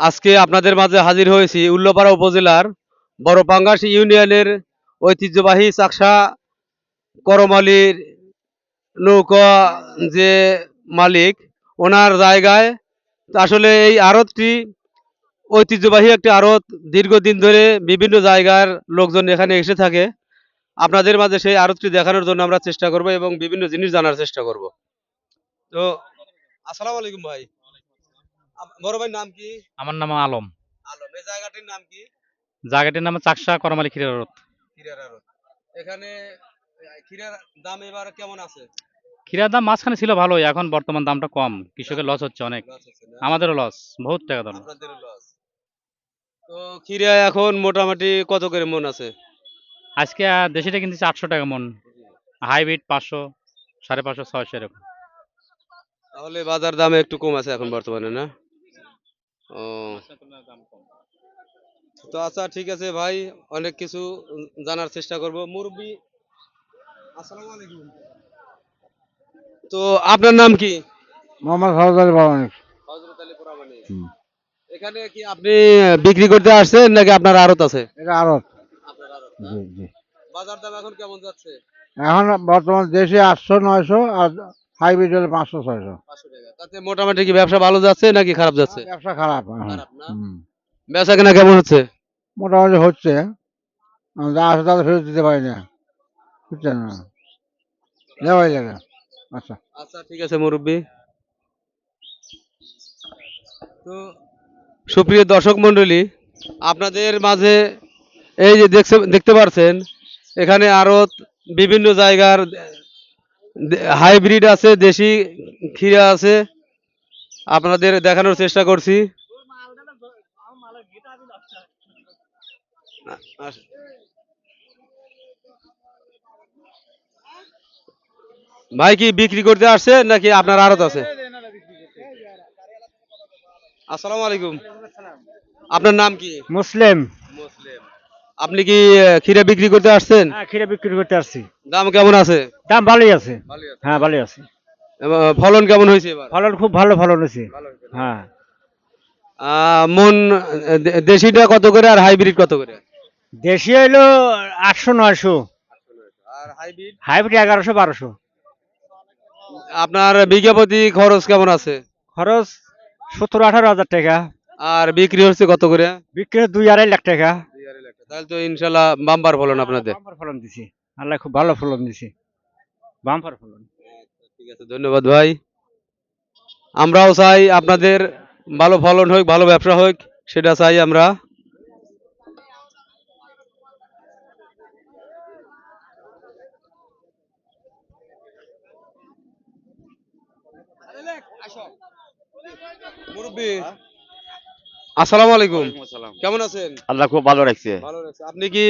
আজকে আপনাদের মাঝে হাজির হয়েছি উল্লাপাড়া উপজেলার বড়পাঙ্গাস ইউনিয়নের ঐতিহ্যবাহী চাকসা করমালির নৌকা যে মালিক, ওনার জায়গায় আসলে এই আড়তটি ঐতিহ্যবাহী একটি আড়ত। দীর্ঘদিন ধরে বিভিন্ন জায়গার লোকজন এখানে এসে থাকে। আপনাদের মাঝে সেই আড়তটি দেখানোর জন্য আমরা চেষ্টা করব এবং বিভিন্ন জিনিস জানার চেষ্টা করব। তো, আসসালামু আলাইকুম ভাই। বড় ভাই নাম কি? আমার নাম আলম। আলম। এই জায়গাটির নাম কি? জায়গাটির নাম চাকসা করমালি রোড খিরার আড়ত এখানে খিরার দাম এবার কেমন আছে? খিরার দাম মাঝখানে ছিল ভালোই এখন বর্তমান দামটা কম। কৃষকের লস হচ্ছে অনেক? আমাদেরও লস বহুত টাকা দাম লস তো খিরা এখন মোটামুটি কত করে মন আছে? আজকে দেশিটা কিনতেছে আটশো টাকা মন। হাইব্রিড পাঁচশো সাড়ে পাঁচশো ছয়শো এরকম। তাহলে বাজার দাম একটু কম আছে এখন বর্তমানে না? ও। তো আচ্ছা ঠিক আছে ভাই অনেক কিছু জানার চেষ্টা করব। মুরব্বি আসসালামু আলাইকুম। তো আপনার নাম কি? মোহাম্মদ বাবানিক হযরত আলী পুরামানি এখানে কি আপনি বিক্রি করতে আসছেন নাকি আপনার আড়ত আছে? এটা আড়ত। আপনার আড়ত জি জি। বাজার দাম এখন কেমন যাচ্ছে? এখন বর্তমান দেশে আটশো নয়শো আর হাইব্রিড হলে পাঁচশো ছয়শো। 500 টাকা। তাতে মোটামুটি কি ব্যবসা ভালো যাচ্ছে নাকি খারাপ যাচ্ছে? ব্যবসা খারাপ খারাপ না? কেনা কেমন হচ্ছে? মোটামুটি হচ্ছে। যা আসে তাদের ফেরত দিতে পারি না। বুঝছেন না? দেওয়াই লাগে আচ্ছা। আচ্ছা ঠিক আছে মুরব্বী। তো সুপ্রিয় দর্শক মণ্ডলী আপনাদের মাঝে এই যে দেখছে দেখতে পাচ্ছেন এখানে আরও বিভিন্ন জায়গার হাইব্রিড আছে দেশি ক্ষীরা আছে। আপনাদের দেখানোর চেষ্টা করছি। ভাই কি বিক্রি করতে আসছে নাকি আপনার আড়ত আছে? আসসালামু আলাইকুম। আপনার নাম কি? মুসলিম। মুসলিম। আপনি কি ক্ষীরা বিক্রি করতে আসছেন? হ্যাঁ ক্ষীরা বিক্রি করতে আসছি। দাম কেমন আছে? দাম ভালোই আছে। হ্যাঁ ভালোই আছে। ফলন কেমন হয়েছে এবার? ফলন খুব ভালো ফলন হয়েছে। হ্যাঁ। মন দেশিটা কত করে আর হাইব্রিড কত করে? দেশি হইল আটশো নয়শো। আর হাইব্রিড? এগারোশো বারোশো। আপনার প্রতি খরচ কেমন আছে? খরচ সতেরো আঠারো হাজার টাকা। আর বিক্রি হচ্ছে কত করে? বিক্রি দুই আড়াই লাখ টাকা। তাহলে তো ইনশাল্লাহ বাম্পার ফলন আপনাদের। বাম্পার ফলন দিছি। আল্লাহ খুব ভালো ফলন দিছি। বাম্পার ফলন। ঠিক আছে ধন্যবাদ ভাই। আমরাও চাই আপনাদের ভালো ফলন হোক ভালো ব্যবসা হোক সেটা চাই আমরা। মুরব্বি। আসসালামু আলাইকুম। কেমন আছেন? আল্লাহ খুব ভালো রাখছে। ভালো আপনি কি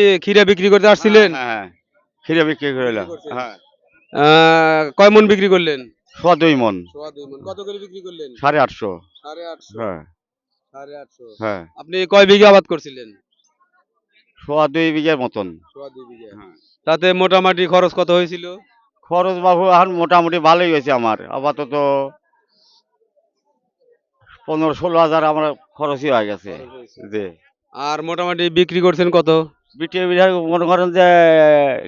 বিক্রি করতে আসছিলেন? হ্যাঁ খিরে বিক্রি করলাম হ্যাঁ। কয় মন বিক্রি করলেন? সোয়া দুই মন। সোয়া দুই কত করে বিক্রি করলেন? সাড়ে আটশো। সাড়ে আটশো। হ্যাঁ। সাড়ে আটশো। হ্যাঁ। আপনি কয় বিঘা আবাদ করছিলেন? সোয়া দুই বিঘের মতন। সোয়া দুই বিঘা। হ্যাঁ। তাতে মোটামুটি খরচ কত হয়েছিল? খরচ বাবু এখন মোটামুটি ভালোই হয়েছে আমার। আপাতত পনেরো ষোলো হাজার আমার খরচই হয়ে গেছে। যে আর মোটামুটি বিক্রি করছেন কত? বিটিএ মনে করেন যে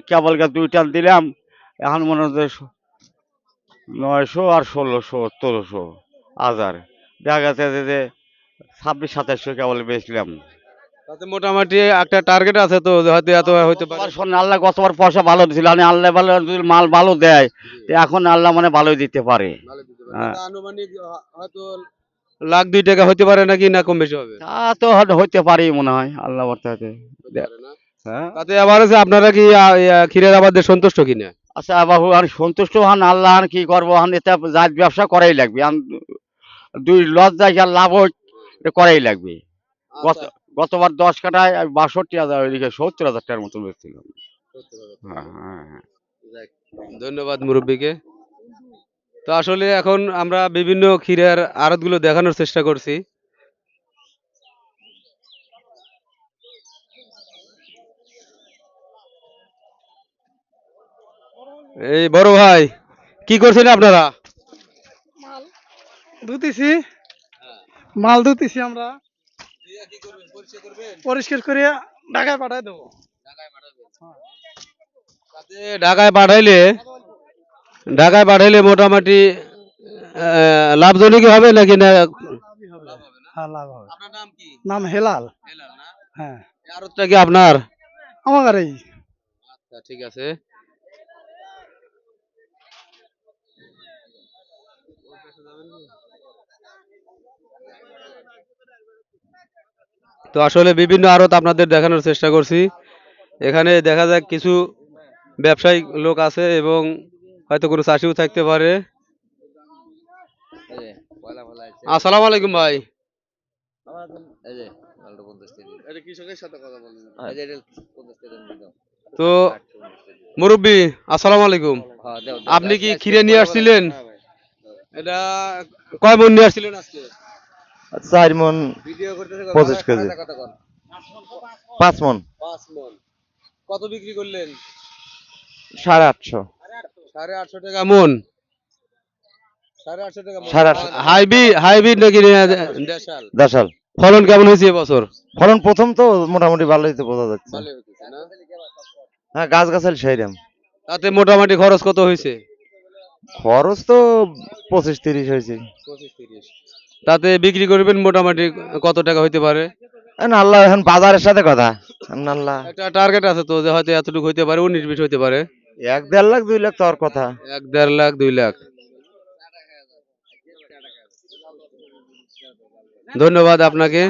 কেবল গাছ দুই টান দিলাম এখন মনে হয় যে নয়শো আর ষোলোশো সতেরোশো হাজার। দেখা গেছে যে- যে ছাব্বিশ সাতাশশো কেবল বেচলাম। তাতে মোটামুটি একটা টার্গেট আছে তো হয়তো এত হইতে পারে। শোন আল্লাহ গতবার পয়সা ভালো দিছিল আমি আল্লাহ ভালো যদি মাল ভালো দেয় এখন আল্লাহ মানে ভালোই দিতে পারে। ভালো দিতে পারে। হ্যাঁ। আনুমানিক হয়তো লাখ দুই টাকা হইতে পারে নাকি না কম বেশি হবে? তা তো হইতে পারে মনে হয় আল্লাহ হইতে হ্যাঁ। তাতে আবার আছে আপনারা কি ক্ষীরের আবাদে সন্তুষ্ট কিনা? আচ্ছা বাবু আর সন্তুষ্ট হন আল্লাহ আর কি করব হন এটা জাত ব্যবসা করাই লাগবে। আন দুই লস যায় আর লাভ এটা করাই লাগবে। আচ্ছা, গতবার দশ কাটায় আমি বাষট্টি হাজার ওইদিকে সত্তর হাজার টাকার বেচছিলাম। সত্যি হ্যাঁ হ্যাঁ হ্যাঁ। ধন্যবাদ মুরব্বীকে। তো আসলে এখন আমরা বিভিন্ন ক্ষীরের আড়তগুলো দেখানোর চেষ্টা করছি। এই বড় ভাই কি করছেন আপনারা? ধুতেছি। মাল ধুতেছি আমরা। পরিষ্কার করে ঢাকায় পাঠায় দেবো। ঢাকায় পাঠাইলে ঢাকায় পাঠাইলে মোটামুটি লাভজনক হবে নাকি না? হ্যাঁ লাভ হবে। আপনার নাম হেলাল। হ্যাঁ। আরতটা কি আপনার? আমার আচ্ছা ঠিক আছে। তো আসলে বিভিন্ন আড়ত আপনাদের দেখানোর চেষ্টা করছি। এখানে দেখা যাক কিছু ব্যবসায়িক লোক আছে এবং হয়তো কোনো চাষিও থাকতে পারে। আসসালামু আলাইকুম ভাই। তো মুরব্বী আসসালামু আলাইকুম। আপনি কি খিরে নিয়ে আসছিলেন? এটা কয় মন নিয়ে আসছিলেন আজকে? চার মন পঁচিশ কেজি। পাঁচ মন। পাঁচ মন। কত বিক্রি করলেন? সাড়ে আটশো। সাড়ে আটশো টাকা মন। সাড়ে আটশো টাকা সাড়ে আটশো। হাইব্রিড হাইব্রিড নাকি দেশাল। দেশাল। ফলন কেমন হয়েছে এবছর ফলন প্রথম তো মোটামুটি ভালোই তো বোঝা যাচ্ছে। ভালো হয়েছে হ্যাঁ গাছ গাছাল সেইরাম তাতে মোটামুটি খরচ কত হয়েছে? খরচ তো পঁচিশ তিরিশ হয়েছে। তাতে বিক্রি করবেন মোটামুটি কত টাকা হইতে পারে? এখন আল্লাহ এখন বাজারের সাথে কথা। আল্লাহ। একটা টার্গেট আছে তো যে হয়তো এতটুকু হইতে পারে উনিশ বিশ হইতে পারে। এক দেড় লাখ দুই লাখ তো আর কথা। এক দেড় লাখ দুই লাখ। ধন্যবাদ আপনাকে।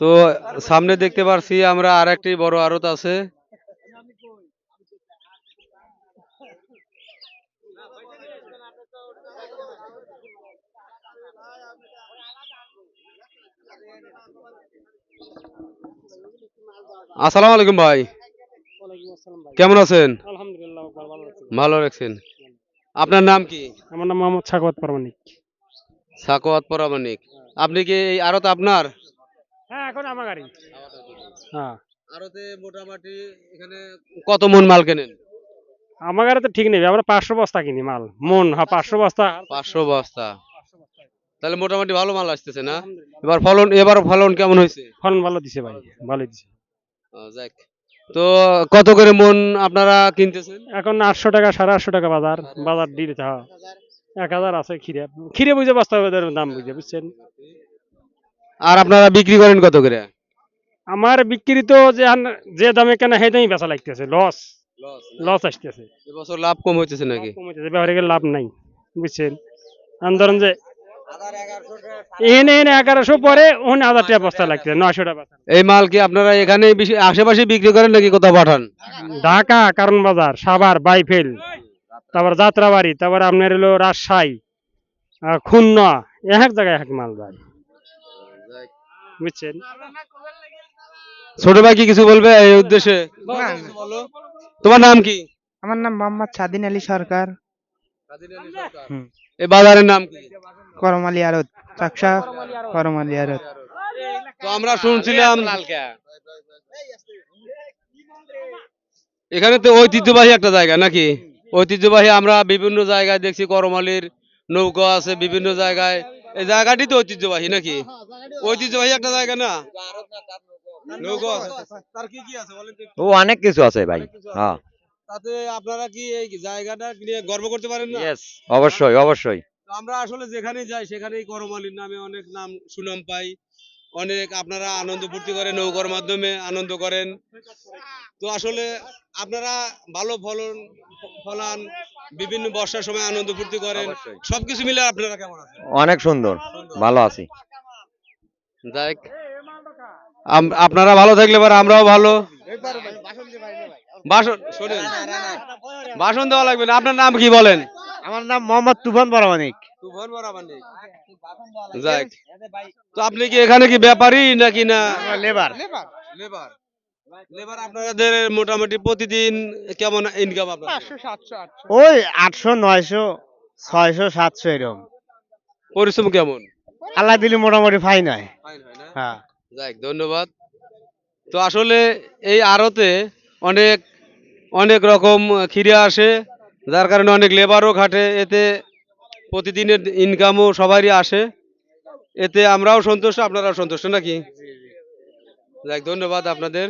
তো সামনে দেখতে পারছি আমরা আর একটি বড় আড়ত আছে। আসসালামু আলাইকুম ভাই। কেমন আছেন? ভালো রাখছেন আপনার নাম কি? আমার নাম মোহাম্মদ সাকওয়াত পারমানিক সাকোয়াত পরামানিক আপনি কি এই আড়ত আপনার? হ্যাঁ এখন আমার গাড়ি। হ্যাঁ। আড়তে মোটামুটি এখানে কত মন মাল কেনেন? আমার গাড়ি তো ঠিক নেই আমরা পাঁচশো বস্তা কিনি মাল। মন হ্যাঁ পাঁচশো বস্তা। পাঁচশো বস্তা। তাহলে মোটামুটি ভালো মাল আসতেছে না? এবার ফলন এবার ফলন কেমন হয়েছে? ফলন ভালো দিছে ভাই ভালো দিছে। যাক। তো কত করে মন আপনারা কিনতেছেন? এখন আটশো টাকা সাড়ে আটশো টাকা বাজার বাজার দিলে হ্যাঁ। এক হাজার আছে খিরে খিরে বুঝে বস্তা ওদের দাম বুঝে বুঝছেন? আর আপনারা বিক্রি করেন কত করে? আমার বিক্রি তো যে যে দামে কেনা সেই দামই বেচা লাগতেছে লস। লস আসতেছে। এবছর লাভ কম হইতেছে নাকি? কমেছে ব্যাপারে গেলে লাভ নাই বুঝছেন? আমি ধরেন যে এনে এনে এগারোশো পরে ওখানে হাজার টাকা বস্তা লাগছে নয়শো টাকা এই মাল কি আপনারা এখানে আশেপাশে বিক্রি করেন নাকি কোথাও পাঠান? ঢাকা কারণ বাজার সাভার বাইফেল তারপর যাত্রাবাড়ি তারপর আপনার হলো রাজশাহী খুলনা এক জায়গায় এক মাল যায়। বুঝছেন? ছোট ভাই কি কিছু বলবে এই উদ্দেশ্যে? তোমার নাম কি? আমার নাম মোহাম্মদ স্বাধীন আলী সরকার। এই বাজারের নাম কি? করমালি আরত চাকসা করমালি আরত। তো আমরা শুনছিলাম এখানে তো ঐতিহ্যবাহী একটা জায়গা নাকি? ঐতিহ্যবাহী আমরা বিভিন্ন জায়গায় দেখছি করমালির নৌকা আছে বিভিন্ন জায়গায়। এই জায়গাটি তো ঐতিহ্যবাহী নাকি? ঐতিহ্যবাহী একটা জায়গা না? নৌকা আছে। তার কি কি আছে বলেন তো একটু? ও অনেক কিছু আছে ভাই হ্যাঁ। তাতে আপনারা কি এই জায়গাটা নিয়ে গর্ব করতে পারেন না? অবশ্যই অবশ্যই। তো আমরা আসলে যেখানেই যাই সেখানেই করমালির নামে অনেক নাম সুনাম পাই। অনেক আপনারা আনন্দ ফুর্তি করেন নৌকার মাধ্যমে আনন্দ করেন। তো আসলে আপনারা ভালো ফলন ফলান বিভিন্ন বর্ষার সময় আনন্দ ফুর্তি করেন। সবকিছু মিলে আপনারা কেমন আছেন? অনেক সুন্দর। ভালো আছি। আম- আপনারা ভালো থাকলে এবার আমরাও ভালো। বাসন শোনেন। বাসন দেওয়া লাগবে না। আপনার নাম কি বলেন? আমার নাম মোহাম্মদ তুফান বরাবানি যাক। তো আপনি কি এখানে কি ব্যাপারী নাকি না? লেবার লেবার লেবার আপনাদের মোটামুটি প্রতিদিন কেমন ইনকাম আপনার ওই আটশো নয়শো ছয়শো সাতশো এরকম। পরিশ্রম কেমন? আল্লাহ দিলে মোটামুটি ফাইন হয়। হ্যাঁ যাক ধন্যবাদ। তো আসলে এই আড়তে অনেক অনেক রকম খিরে আসে যার কারণে অনেক লেবারও খাটে। এতে প্রতিদিনের ইনকামও সবারই আসে। এতে আমরাও সন্তুষ্ট, আপনারাও সন্তুষ্ট নাকি? যাক, ধন্যবাদ আপনাদের।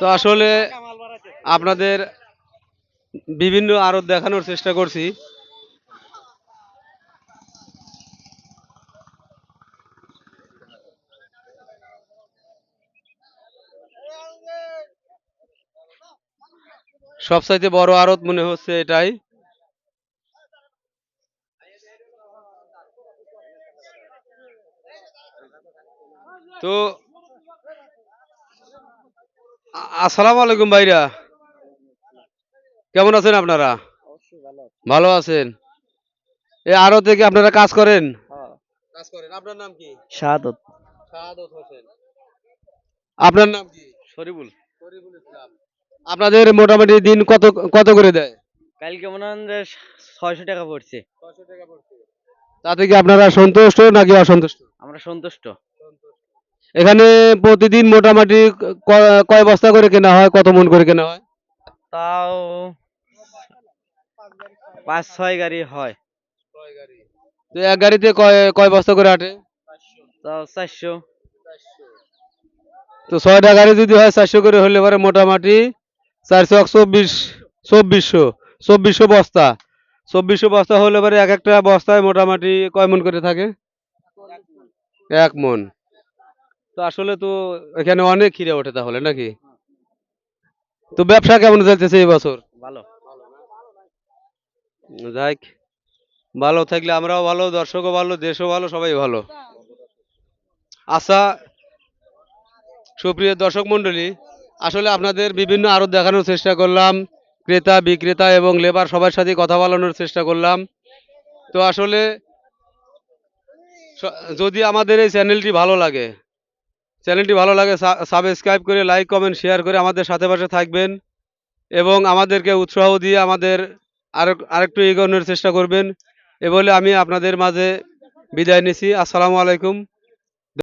তো আসলে আপনাদের বিভিন্ন আরত দেখানোর চেষ্টা করছি। সবচাইতে বড় আড়ত মনে হচ্ছে এটাই। তো আসসালামু আলাইকুম ভাইরা। কেমন আছেন আপনারা? ভালো আছেন? এই আরও থেকে আপনারা কাজ করেন? কাজ করেন। আপনার নাম কি? শাহাদত শাহাদত হোসেন। আপনার নাম কি? শরীফুল। শরীফুল ইসলাম। আপনাদের মোটামুটি দিন কত কত করে দেয়? কালকে মনে হয় যে ছয়শো টাকা পড়ছে। তাতে কি আপনারা সন্তুষ্ট নাকি অসন্তুষ্ট? আমরা সন্তুষ্ট। এখানে প্রতিদিন মোটামুটি কয় বস্তা করে কেনা হয়? কত মন করে কেনা হয়? তাও পাঁচ ছয় গাড়ি হয়। তো এক গাড়িতে কয় কয় বস্তা করে আটে? তাও চারশো। তো ছয়টা গাড়ি যদি হয় চারশো করে হলে পরে মোটামুটি চারশো চব্বিশ চব্বিশশো চব্বিশশো বস্তা। চব্বিশশো বস্তা হলে পরে এক একটা বস্তায় মোটামুটি কয় মন করে থাকে? এক মন। তো আসলে তো এখানে অনেক খিরে ওঠে তাহলে নাকি? তো ব্যবসা কেমন চলতেছে এই বছর? ভালো। যাই ভালো থাকলে আমরাও ভালো দর্শকও ভালো দেশও ভালো সবাই ভালো। আচ্ছা সুপ্রিয় দর্শক মণ্ডলী আসলে আপনাদের বিভিন্ন আরও দেখানোর চেষ্টা করলাম, ক্রেতা, বিক্রেতা এবং লেবার সবার সাথে কথা বলানোর চেষ্টা করলাম। তো আসলে যদি আমাদের এই চ্যানেলটি ভালো লাগে, চ্যানেলটি ভালো লাগে সাবস্ক্রাইব করে লাইক কমেন্ট শেয়ার করে আমাদের সাথে পাশে থাকবেন এবং আমাদেরকে উৎসাহ দিয়ে আমাদের আর, আরেকটু এগোনোর চেষ্টা করবেন। এ বলে আমি আপনাদের মাঝে বিদায় নিছি। আসসালামু আলাইকুম।